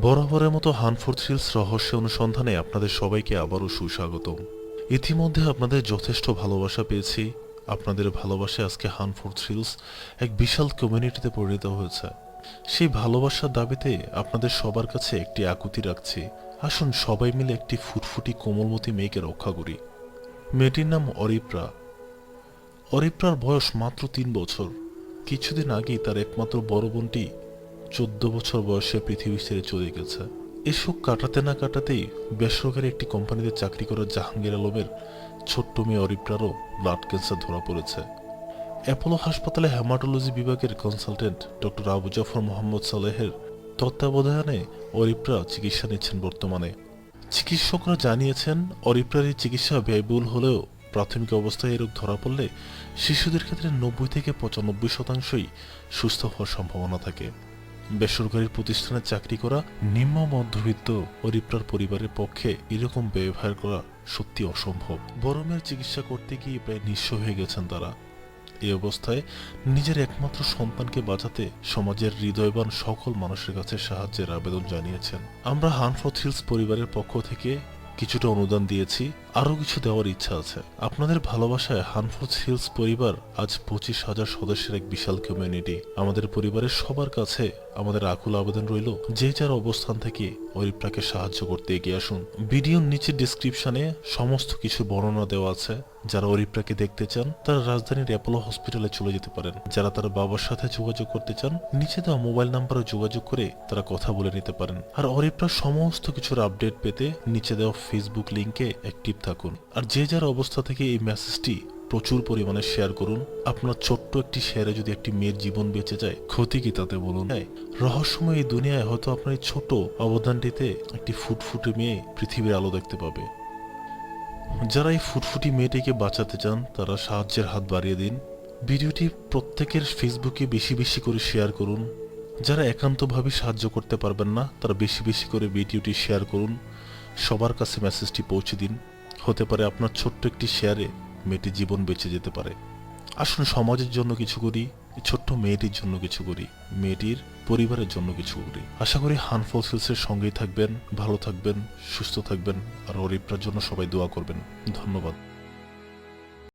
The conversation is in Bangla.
বরাবরের মতো হানফোর্ড হিলস রহস্য অনুসন্ধানে আপনাদের সবাইকে আবারও সুস্বাগতম। ইতিমধ্যে আপনাদের যথেষ্ট ভালোবাসা পেয়েছি। আপনাদের ভালোবাসায় আজকে হানফোর্ড হিলস এক বিশাল কমিউনিটিতে পরিণত হয়েছে। সেই ভালোবাসার দাবিতে আপনাদের সবার কাছে একটি আকুতি রাখছি। আসুন সবাই মিলে একটি ফুটফুটি কোমলমতি মেয়েকে রক্ষা করি। মেয়েটির নাম অরিপ্রা। অরিপ্রার বয়স মাত্র তিন বছর। কিছুদিন আগেই তার একমাত্র বড় বোনটি চোদ্দ বছর বয়সে পৃথিবী ছেড়ে চলে গেছে। এসব কাটাতে না কাটাতেই বেসরকারি একটি কোম্পানিতে চাকরি করা জাহাঙ্গীর আলমের ছোট্ট মেয়ে অরিপ্রারও ব্লাড ক্যান্সার ধরা পড়েছে। অ্যাপোলো হাসপাতালে হ্যামাটোলজি বিভাগের কনসালটেন্ট ডক্টর আবু জাফর মোহাম্মদ সালেহের তত্ত্বাবধানে অরিপ্রা চিকিৎসা নিচ্ছেন বর্তমানে। চিকিৎসকরা জানিয়েছেন অরিপ্রার এই চিকিৎসা ব্যয়বহুল হলেও প্রাথমিক অবস্থায় এই রোগ ধরা পড়লে শিশুদের ক্ষেত্রে নব্বই থেকে পঁচানব্বই শতাংশই সুস্থ হওয়ার সম্ভাবনা থাকে। বেসরকারি প্রতিষ্ঠানে চাকরি করা নিম্ন মধ্যবিত্ত অরিপ্রার পরিবারের পক্ষে এরকম ব্যবহার করা সত্যি অসম্ভব। বরমের চিকিৎসা করতে গিয়ে প্রায় নিঃস্ব হয়ে গেছেন তারা। এ অবস্থায় নিজের একমাত্র সন্তানকে বাঁচাতে সমাজের হৃদয়বান সকল মানুষের কাছে সাহায্যের আবেদন জানিয়েছেন। আমরা হানফোর্থ হিলস পরিবারের পক্ষ থেকে কিছুটা অনুদান দিয়েছি। আরও কিছু দেওয়ার ইচ্ছা আছে। আপনাদের ভালোবাসায় হানফোর্থ হিলস পরিবার আজ পঁচিশ হাজার সদস্যের এক বিশাল কমিউনিটি আমাদের পরিবারের সবার কাছে আমাদের আকুল আবেদন রইল, যে যার অবস্থান থেকে অরিপ্রাকে সাহায্য করতে এগিয়ে আসুন। ভিডিওর নিচে ডিসক্রিপশনে সমস্ত কিছু বর্ণনা দেওয়া আছে। যারা অরিপ্রাকে দেখতে চান, তারা রাজধানীর অ্যাপোলো হসপিটালে চলে যেতে পারেন। যারা তার বাবার সাথে যোগাযোগ করতে চান, নিচে দেওয়া মোবাইল নাম্বারে যোগাযোগ করে তারা কথা বলে নিতে পারেন। আর অরিপ্রার সমস্ত কিছুর আপডেট পেতে নিচে দেওয়া ফেসবুক লিঙ্কে অ্যাক্টিভ থাকুন। আর যে যার অবস্থা থেকে এই মেসেজটি প্রচুর পরিমাণে শেয়ার করুন। আপনার ছোট্ট একটি শেয়ারে যদি একটি মেয়ের জীবন বেঁচে যায় ক্ষতি কি তাতে বলুন? হ্যাঁ, রহস্যময় এই দুনিয়ায় হয়তো আপনার এই ছোট অবদানটিতে একটি ফুটফুটে মেয়ে পৃথিবীর আলো দেখতে পাবে। যারা এই ফুটফুটি মেয়েটিকে বাঁচাতে চান তারা সাহায্যের হাত বাড়িয়ে দিন। ভিডিওটি প্রত্যেকের ফেসবুকে বেশি বেশি করে শেয়ার করুন। যারা একান্তভাবে সাহায্য করতে পারবেন না তারা বেশি বেশি করে ভিডিওটি শেয়ার করুন। সবার কাছে মেসেজটি পৌঁছে দিন। হতে পারে আপনার ছোট্ট একটি শেয়ারে মেয়েটির জীবন বেঁচে যেতে পারে। আসুন সমাজের জন্য কিছু করি, ছোট্ট মেয়েটির জন্য কিছু করি, মেয়েটির পরিবারের জন্য কিছু করি। আশা করি হানফল সিলসের সঙ্গেই থাকবেন, ভালো থাকবেন, সুস্থ থাকবেন, আর অরিপ্রার জন্য সবাই দোয়া করবেন। ধন্যবাদ।